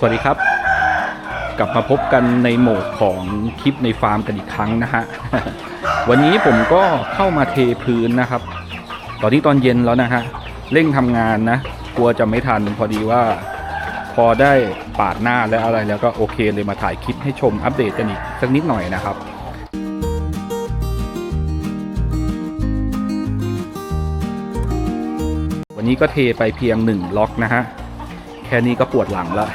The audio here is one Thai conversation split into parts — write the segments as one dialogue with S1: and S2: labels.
S1: สวัสดีครับ กลับมาพบกันในโหมดของคลิปในฟาร์มกันอีกครั้งนะฮะ วันนี้ผมก็เข้ามาเทพื้นนะครับ ตอนนี้ตอนเย็นแล้วนะฮะ เร่งทำงานนะ กลัวจะไม่ทันพอดีว่า พอได้ปาดหน้าและอะไรแล้วก็โอเคเลยมาถ่ายคลิปให้ชมอัปเดตกันอีกสักนิดหน่อยนะครับวันนี้ก็เทไปเพียงหนึ่งล็อกนะฮะ แค่นี้ก็ปวดหลังแล้ว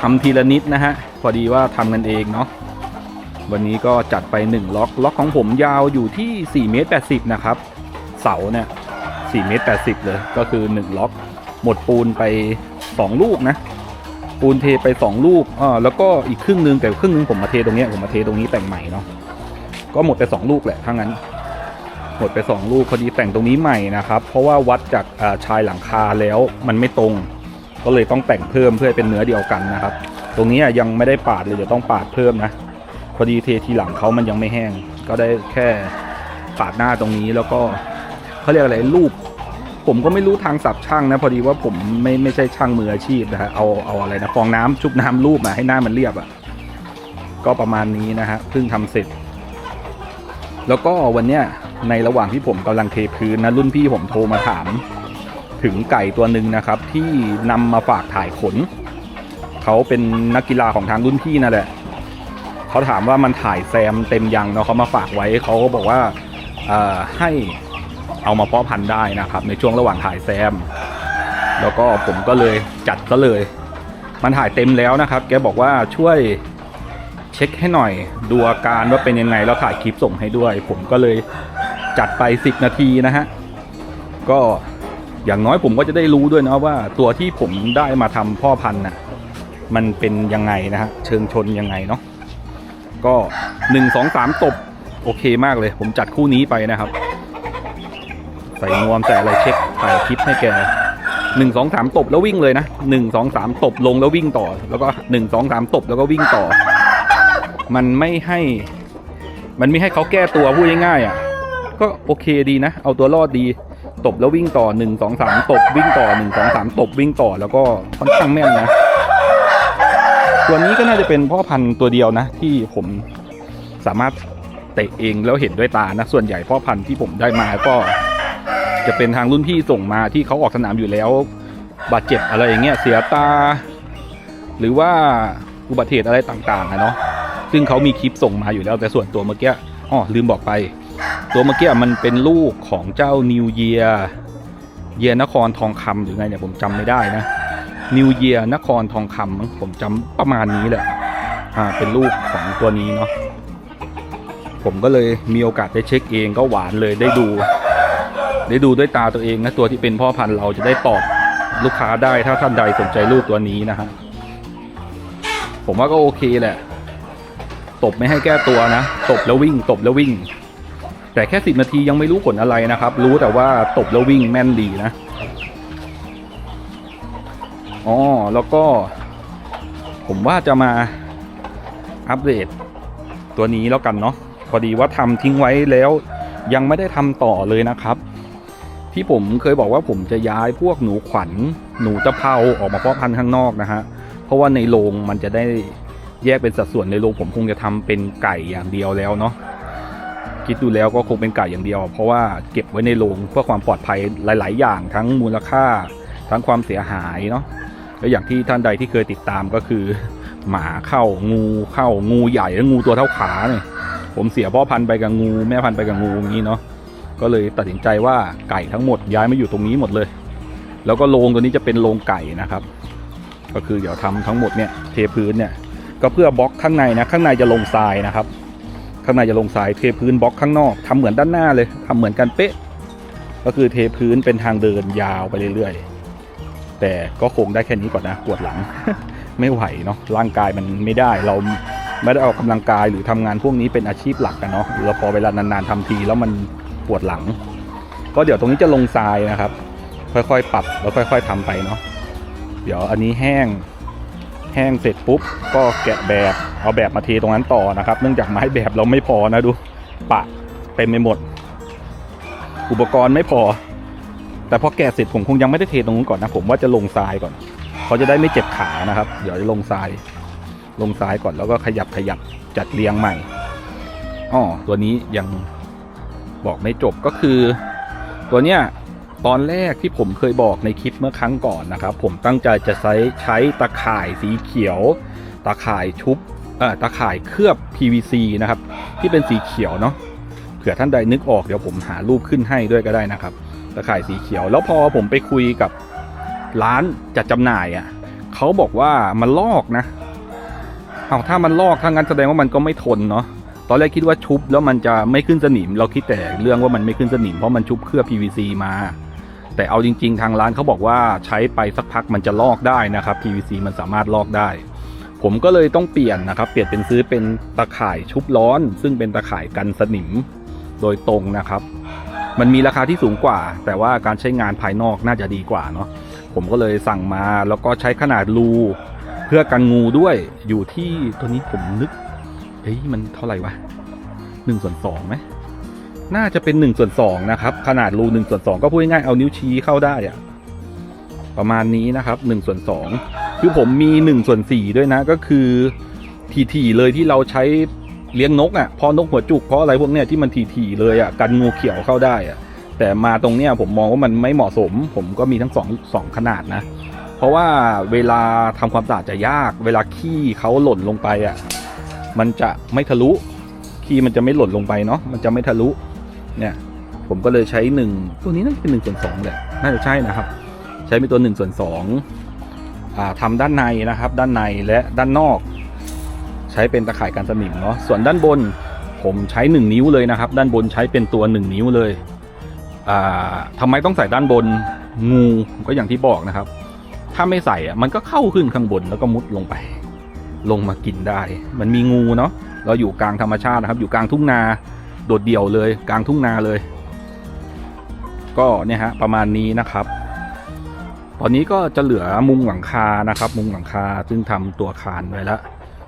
S1: ทำทีละนิดนะฮะ พอดีว่าทำกันเองเนาะวันนี้ก็จัดไป 1 ล็อก ล็อกของผมยาวอยู่ที่4เมตร80 นะครับ เสาเนี่ย4เมตร80 เลย ก็คือ 1 ล็อก หมดปูนไป 2 ลูกนะ ปูนเทไป 2 ลูกอ่าแล้วก็อีกครึ่งนึง แต่ครึ่งนึงผมมาเทตรงนี้ผมมาเทตรงนี้แต่งใหม่เนาะ ก็หมดไป 2 ลูกแหละถ้างั้น หมดไป 2 ลูกพอดีแต่งตรงนี้ใหม่นะครับ เพราะว่าวัดจากชายหลังคาแล้วมันไม่ตรง ก็เลยต้องแต่งเพิ่มเพื่อเป็นเนื้อเดียวกันนะครับ ตรงนี้ยังไม่ได้ปาดเลยเดี๋ยวต้องปาดเพิ่มนะพอดีเททีหลังเขามันยังไม่แห้ง ก็ได้แค่ปาดหน้าตรงนี้แล้วก็เขาเรียกอะไรรูป ผมก็ไม่รู้ทางสับช่างนะ พอดีว่าผมไม่ไม่ใช่ช่างมืออาชีพนะฮะเอาเอาอะไรนะฟองน้ำชุบน้ำรูปมาให้หน้ามันเรียบอะ่ะก็ประมาณนี้นะฮะเพิ่งทำเสร็จ แล้วก็วันเนี้ยในระหว่างที่ผมกำลังเทพื้นนะรุ่นพี่ผมโทรมาถาม ถึงไก่ตัวหนึ่งนะครับ ที่นำมาฝากถ่ายขน เขาเป็นนักกีฬาของทางรุ่นพี่นั่นแหละเขาถามว่ามันถ่ายแซมเต็มยังเนาะเขามาฝากไว้เขาก็บอกว่าให้เอามาเพาะพันธุ์ได้นะครับ ในช่วงระหว่างถ่ายแซม แล้วก็ผมก็เลยจัดก็เลย มันถ่ายเต็มแล้วนะครับ แกบอกว่าช่วยเช็คให้หน่อยดูอาการว่าเป็นยังไงแล้วถ่ายคลิปส่งให้ด้วย ผมก็เลยจัดไป 10 นาทีนะฮะก็ อย่างน้อยผมก็จะได้รู้ด้วยนะว่าตัวที่ผมได้มาทำพ่อพันธุ์น่ะมันเป็นยังไงนะฮะเชิงชนยังไงเนาะก็หนึ่งสองสามตบโอเคมากเลย ผมจัดคู่นี้ไปนะครับ ใส่นวมใส่อะไรเช็คถ่ายคลิปให้แกหนึ่งสองสามตบแล้ววิ่งเลยนะหนึ่งสองสามตบลงแล้ววิ่งต่อ แล้วก็หนึ่งสองสามตบแล้วก็วิ่งต่อ มันไม่ให้ มันไม่ให้เขาแก้ตัวพูดง่ายๆอะก็โอเคดีนะ เอาตัวรอดดี ตบแล้ววิ่งต่อหนึ่งสองสามตบวิ่งต่อหนึ่งสองสามตบวิ่งต่อแล้วก็ค่อนข้างแม่นนะตัวนี้ก็น่าจะเป็นพ่อพันธุ์ตัวเดียวนะ ที่ผมสามารถเตะเองแล้วเห็นด้วยตานะส่วนใหญ่พ่อพันธุ์ที่ผมได้มาก็ จะเป็นทางรุ่นพี่ส่งมาที่เขาออกสนามอยู่แล้ว บาดเจ็บอะไรอย่างเงี้ยเสียตา หรือว่าอุบัติเหตุอะไรต่างๆอะเนาะซึ่งเขามีคลิปส่งมาอยู่แล้วแต่ส่วนตัวเมื่อกี้อ๋อลืมบอกไป ตัวเมื่อกี้มันเป็นลูกของเจ้านิวเยียเยียนครทองคำหรือไงเนี่ยผมจำไม่ได้นะนิวเยียนครทองคำมั้งผมจำประมาณนี้แหละอ่าเป็นลูกของตัวนี้เนาะผมก็เลยมีโอกาสได้เช็คเองก็หวานเลยได้ดู ได้ดูด้วยตาตัวเองนะตัวที่เป็นพ่อพันธุ์เราจะได้ตอบลูกค้าได้ถ้าท่านใดสนใจลูกตัวนี้นะฮะผมว่าก็โอเคแหละ ตบไม่ให้แก้ตัวนะ ตบแล้ววิ่ง ตบแล้ววิ่ง แต่แค่สิบนาทียังไม่รู้ผลอะไรนะครับ รู้แต่ว่าตบแล้ววิ่งแม่นดีนะอ๋อแล้วก็ ผมว่าจะมาอัปเดตตัวนี้แล้วกันเนาะพอดีว่าทำทิ้งไว้แล้วยังไม่ได้ทำต่อเลยนะครับ ที่ผมเคยบอกว่าผมจะย้ายพวกหนูขวัญหนูตะเภาออกมาเพาะพันธุ์ข้างนอกนะฮะเพราะว่าในโรงมันจะได้แยกเป็นสัดส่วนในโรงผมคงจะทำเป็นไก่อย่างเดียวแล้วเนาะ คิดดูแล้วก็คงเป็นไก่อย่างเดียว เพราะว่าเก็บไว้ในโรงเพื่อความปลอดภัยหลาย ๆ อย่าง ทั้งมูลค่า ทั้งความเสียหายเนาะแล้วอย่างที่ท่านใดที่เคยติดตามก็คือ หมาเข้างูเข้างูใหญ่แล้วงูตัวเท่าขาเนี่ยผมเสียพ่อพันธุ์ไปกับงู แม่พันธุ์ไปกับงูอย่างนี้เนาะก็เลยตัดสินใจว่าไก่ทั้งหมดย้ายมาอยู่ตรงนี้หมดเลย แล้วก็โรงตัวนี้จะเป็นโรงไก่นะครับ ก็คือเดี๋ยวทำทั้งหมดเนี่ยเทพื้นเนี่ยก็เพื่อบล็อกข้างในนะข้างในจะลงทรายนะครับ ข้างในจะลงทรายเทพื้นบล็อกข้างนอกทำเหมือนด้านหน้าเลยทำเหมือนกันเป๊ะ ก็คือเทพื้นเป็นทางเดินยาวไปเรื่อยๆ แต่ก็คงได้แค่นี้ก่อนนะปวดหลัง ไม่ไหวเนาะร่างกายมันไม่ได้เราไม่ได้ออกกำลังกายหรือทำงานพวกนี้เป็นอาชีพหลักกันเนาะแล้วพอเวลานานๆทำทีแล้วมันปวดหลัง ก็เดี๋ยวตรงนี้จะลงทรายนะครับ ค่อยๆ ปรับแล้วค่อย ๆทำไปเนาะเดี๋ยวอันนี้แห้ง แห้งเสร็จปุ๊บก็แกะแบบเอาแบบมาเทตรงนั้นต่อนะครับ เนื่องจากไม้แบบเราไม่พอนะดู ปะเต็มไปหมด อุปกรณ์ไม่พอ แต่พอแกะเสร็จผมคงยังไม่ได้เทตรงนู้นก่อนนะ ผมว่าจะลงทรายก่อนเขาจะได้ไม่เจ็บขานะครับ เดี๋ยวจะลงซ้าย ลงซ้ายก่อนแล้วก็ขยับขยับจัดเรียงใหม่อ๋อตัวนี้ยังบอกไม่จบก็คือ ตัวเนี้ย ตอนแรกที่ผมเคยบอกในคลิปเมื่อครั้งก่อนนะครับ ผมตั้งใจจะใช้ใช้ตะข่ายสีเขียว ตะข่ายชุบอ่อตะข่ายเคลือบ PVC นะครับ ที่เป็นสีเขียวเนาะเผื่อท่านใดนึกออกเดี๋ยวผมหารูปขึ้นให้ด้วยก็ได้นะครับ ตะข่ายสีเขียว แล้วพอผมไปคุยกับร้านจัดจำหน่ายอะ่ะเขาบอกว่ามันลอกนะเอาถ้ามันลอกถ้างั้นแสดงว่ามันก็ไม่ทนเนาะตอนแรกคิดว่าชุบแล้วมันจะไม่ขึ้นสนิม เราคิดแต่เรื่องว่ามันไม่ขึ้นสนิมเพราะมันชุบเคลือบ PVC มา แต่เอาจริง ๆ ทางร้านเขาบอกว่าใช้ไปสักพักมันจะลอกได้นะครับ PVC มันสามารถลอกได้ ผมก็เลยต้องเปลี่ยนนะครับ เปลี่ยนเป็นซื้อเป็นตะข่ายชุบร้อน ซึ่งเป็นตะข่ายกันสนิมโดยตรงนะครับ มันมีราคาที่สูงกว่า แต่ว่าการใช้งานภายนอกน่าจะดีกว่าเนาะผมก็เลยสั่งมาแล้วก็ใช้ขนาดรูเพื่อกันงูด้วยอยู่ที่ตัวนี้ผมนึกเฮ้ยมันเท่าไหร่วะหนึ่งส่วนสองไหม น่าจะเป็นหนึ่งส่วนสองนะครับขนาดรูหนึ่งส่วนสองก็พูดง่ายๆเอานิ้วชี้เข้าได้อะประมาณนี้นะครับหนึ่งส่วนสองคือผมมีหนึ่งส่วนสี่ด้วยนะก็คือทีๆเลยที่เราใช้เลี้ยงนกอะ่ะพอนกหัวจุกเพราะอะไรพวกเนี้ยที่มันทีๆเลยอะ่ะกันงูเขียวเข้าได้อะ่ะแต่มาตรงเนี้ยผมมองว่ามันไม่เหมาะสม ผมก็มีทั้งสองสองขนาดนะ เพราะว่าเวลาทำความสะอาดจะยาก เวลาขี้เขาหล่นลงไปอะ่ะมันจะไม่ทะลุขี้มันจะไม่หล่นลงไปเนาะมันจะไม่ทะลุ เนี่ยผมก็เลยใช้หนึ่งตัวนี้น่าจะเป็นหนึ่งส่วนสองแหละน่าจะใช่นะครับ ใช้เป็นตัวหนึ่งส่วนสองอ่าทำด้านในนะครับ ด้านในและด้านนอก ใช้เป็นตะข่ายกันสนิมเนาะส่วนด้านบนผมใช้หนึ่งนิ้วเลยนะครับ ด้านบนใช้เป็นตัวหนึ่งนิ้วเลยอ่าทำไมต้องใส่ด้านบนงูก็อย่างที่บอกนะครับ ถ้าไม่ใส่อะมันก็เข้าขึ้นข้างบนแล้วก็มุดลงไป ลงมากินได้ มันมีงูเนาะเราอยู่กลางธรรมชาตินะครับ อยู่กลางทุ่งนา โดดเดี่ยวเลยกลางทุ่งนาเลย ก็เนี่ยฮะประมาณนี้นะครับ ตอนนี้ก็จะเหลือมุงหลังคานะครับ มุงหลังคาซึ่งทำตัวคานไว้แล้ว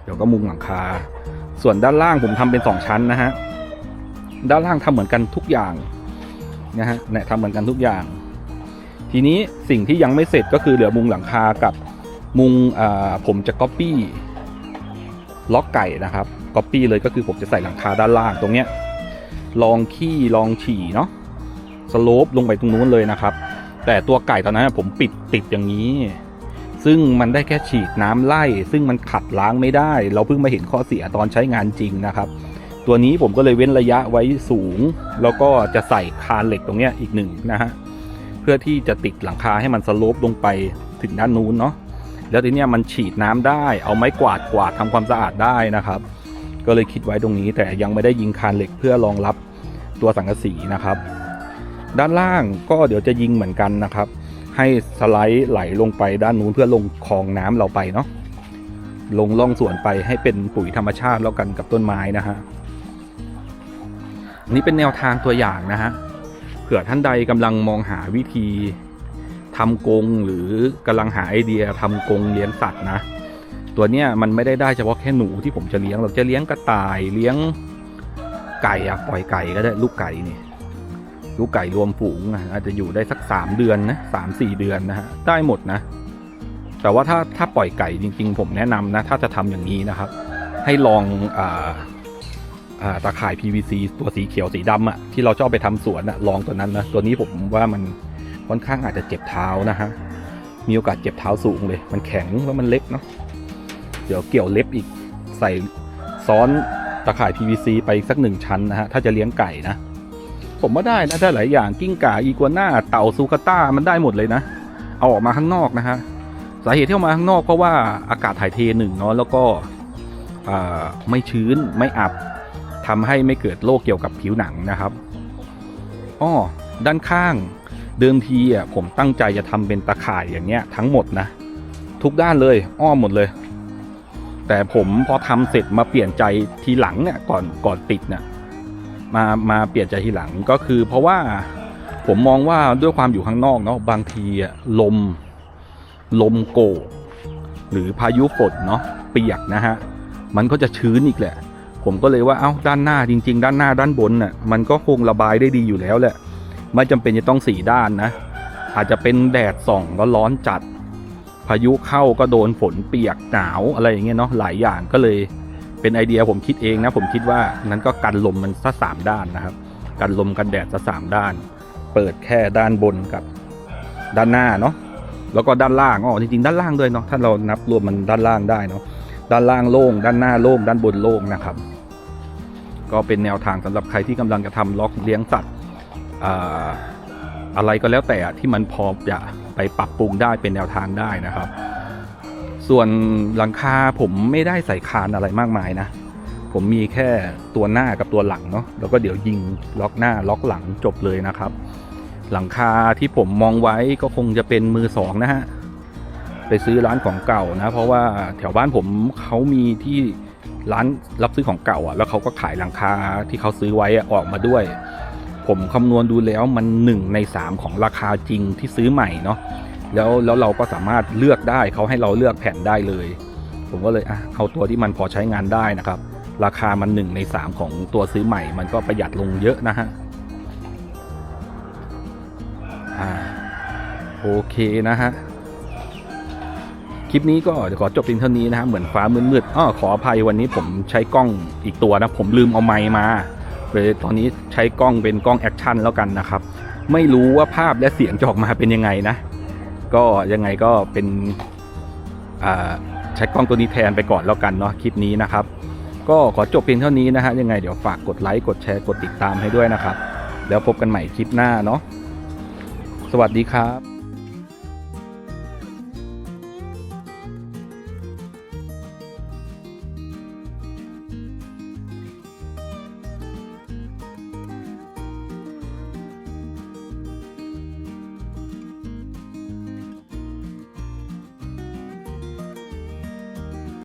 S1: เดี๋ยวก็มุงหลังคา ส่วนด้านล่างผมทำเป็นสองชั้นนะฮะด้านล่างทำเหมือนกันทุกอย่างนะฮะเนี่ยทำเหมือนกันทุกอย่าง ทีนี้สิ่งที่ยังไม่เสร็จก็คือเหลือมุงหลังคากับมุงผมจะก๊อปปี้ล็อกไก่นะครับก๊อปปี้เลยก็คือผมจะใส่หลังคาด้านล่างตรงเนี้ย ลองขี้ลองฉี่เนาะสโลปลงไปตรงนู้นเลยนะครับ แต่ตัวไก่ตอนนั้นผมปิดติดอย่างนี้ ซึ่งมันได้แค่ฉีดน้ำไล่ ซึ่งมันขัดล้างไม่ได้ เราเพิ่งมาเห็นข้อเสียตอนใช้งานจริงนะครับ ตัวนี้ผมก็เลยเว้นระยะไว้สูง แล้วก็จะใส่คานเหล็กตรงเนี้ยอีกหนึ่งนะฮะเพื่อที่จะติดหลังคาให้มันสโลปลงไปถึงด้านนู้นเนาะแล้วทีเนี้ยมันฉีดน้ำได้ เอาไม้กวาดกวาดทำความสะอาดได้นะครับ ก็เลยคิดไว้ตรงนี้ แต่ยังไม่ได้ยิงคานเหล็กเพื่อรองรับตัวสังกะสีนะครับ ด้านล่างก็เดี๋ยวจะยิงเหมือนกันนะครับ ให้สไลด์ไหลลงไปด้านนู้นเพื่อลงคลองน้ำเราไปเนาะลงล่องสวนไปให้เป็นปุ๋ยธรรมชาติแล้วกันกับต้นไม้นะฮะนี่เป็นแนวทางตัวอย่างนะฮะเผื่อท่านใดกำลังมองหาวิธีทำกรงหรือกำลังหาไอเดียทำกรงเลี้ยงสัตว์นะ ตัวเนี้ยมันไม่ได้ได้เฉพาะแค่หนูที่ผมจะเลี้ยงเราจะเลี้ยงกระต่ายเลี้ยงไก่อะปล่อยไก่ก็ได้ลูกไก่นี่ลูกไก่รวมฝูงอะอาจจะอยู่ได้สักสามเดือนนะสามสี่เดือนนะฮะได้หมดนะ แต่ว่าถ้าถ้าปล่อยไก่จริง ๆ ผมแนะนำนะ ถ้าจะทำอย่างนี้นะครับ ให้ลองอ่าอ่าตาข่าย PVC ตัวสีเขียวสีดำอะที่เราชอบไปทำสวนอะลองตัวนั้นนะตัวนี้ผมว่ามันค่อนข้างอาจจะเจ็บเท้านะฮะมีโอกาสเจ็บเท้าสูงเลย มันแข็งแล้วมันเล็กเนาะ เดี๋ยวเกี่ยวเล็บอีกใส่ซ้อนตาข่าย PVC ไปสักหนึ่งชั้นนะฮะ ถ้าจะเลี้ยงไก่นะ ผมว่าได้นะได้หลายอย่างกิ้งก่าอีกัวน่าเต่าซูคาต้ามันได้หมดเลยนะ เอาออกมาข้างนอกนะฮะ สาเหตุที่เอามาข้างนอกเพราะว่าอากาศถ่ายเทหนึ่งเนาะแล้วก็ไม่ชื้นไม่อับทำให้ไม่เกิดโรคเกี่ยวกับผิวหนังนะครับอ้อด้านข้างเดิมทีอะผมตั้งใจจะทำเป็นตะข่ายอย่างเงี้ยทั้งหมดนะ ทุกด้านเลย อ้อมหมดเลย แต่ผมพอทำเสร็จมาเปลี่ยนใจทีหลังเนี่ยก่อนก่อนติดเนี่ยมามาเปลี่ยนใจทีหลังก็คือ เพราะว่าผมมองว่าด้วยความอยู่ข้างนอกเนาะบางทีลม ลมโกกหรือพายุฝนเนาะเปียกนะฮะมันก็จะชื้นอีกแหละ ผมก็เลยว่าเอ้าด้านหน้าจริง ๆ ด้านหน้าด้านบนน่ะมันก็คงระบายได้ดีอยู่แล้วแหละไม่จำเป็นจะต้องสีด้านนะ อาจจะเป็นแดดส่องก็ร้อนจัด พายุเข้าก็โดนฝนเปียกหนาวอะไรอย่างเงี้ยเนาะหลายอย่างก็เลยเป็นไอเดียผมคิดเองนะ ผมคิดว่านั้นก็กันลมมันซะสามด้านนะครับ กันลมกันแดดซะสามด้าน เปิดแค่ด้านบนกับด้านหน้าเนาะแล้วก็ด้านล่างอ๋อจริงๆด้านล่างด้วยเนาะถ้าเรานับรวมมันด้านล่างได้เนาะด้านล่างโล่งด้านหน้าโล่งด้านบนโล่งนะครับ ก็เป็นแนวทางสำหรับใครที่กำลังจะทำล็อกเลี้ยงสัตว์อ่าอะไรก็แล้วแต่ที่มันพอจะ ไปปรับปรุงได้เป็นแนวทางได้นะครับ ส่วนหลังคาผมไม่ได้ใส่คานอะไรมากมายนะ ผมมีแค่ตัวหน้ากับตัวหลังเนาะแล้วก็เดี๋ยวยิงล็อกหน้าล็อกหลังจบเลยนะครับ หลังคาที่ผมมองไว้ก็คงจะเป็นมือสองนะฮะไปซื้อร้านของเก่านะ เพราะว่าแถวบ้านผมเขามีที่ร้านรับซื้อของเก่าอะแล้วเขาก็ขายหลังคาที่เขาซื้อไว้อะออกมาด้วย ผมคำนวณดูแล้วมันหนึ่งในสามของราคาจริงที่ซื้อใหม่เนาะแล้วแล้วเราก็สามารถเลือกได้เขาให้เราเลือกแผ่นได้เลย ผมก็เลยอะเอาตัวที่มันพอใช้งานได้นะครับ ราคามันหนึ่งในสามของตัวซื้อใหม่ มันก็ประหยัดลงเยอะนะฮะอ่าโอเคนะฮะคลิปนี้ก็ขอจบเพียงเท่านี้นะฮะเหมือนฟ้ามืดๆอ้อขออภัยวันนี้ผมใช้กล้องอีกตัวนะ ผมลืมเอาไมค์มา เลยตอนนี้ใช้กล้องเป็นกล้องแอคชั่นแล้วกันนะครับ ไม่รู้ว่าภาพและเสียงจะออกมาเป็นยังไงนะ ก็ยังไงก็เป็นใช้กล้องตัวนี้แทนไปก่อนแล้วกันเนาะคลิปนี้นะครับ ก็ขอจบเพียงเท่านี้นะฮะยังไงเดี๋ยวฝากกดไลค์กดแชร์กดติดตามให้ด้วยนะครับ แล้วพบกันใหม่คลิปหน้าเนาะสวัสดีครับ